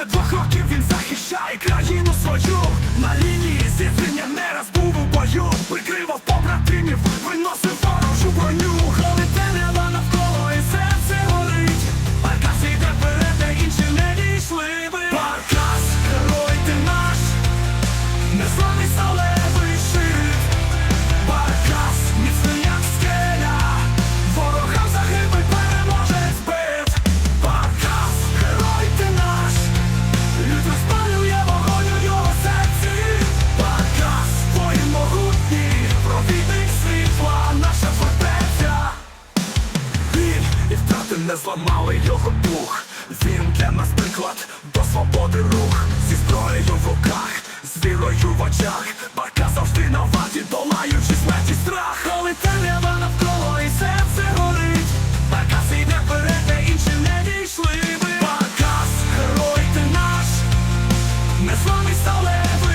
більше двох років він захищає країну свою нього дух, він для нас приклад до свободи рух, зі зброєю в руках, з вірою в очах, барка завжди на варті, долаючи смерті страх. Коли темрява навколо і серце горить, баркас іде вперед, де інші не дійшли. би Баркас, герой ти наш, не з вами сталевий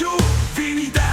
Rádio Vinidé.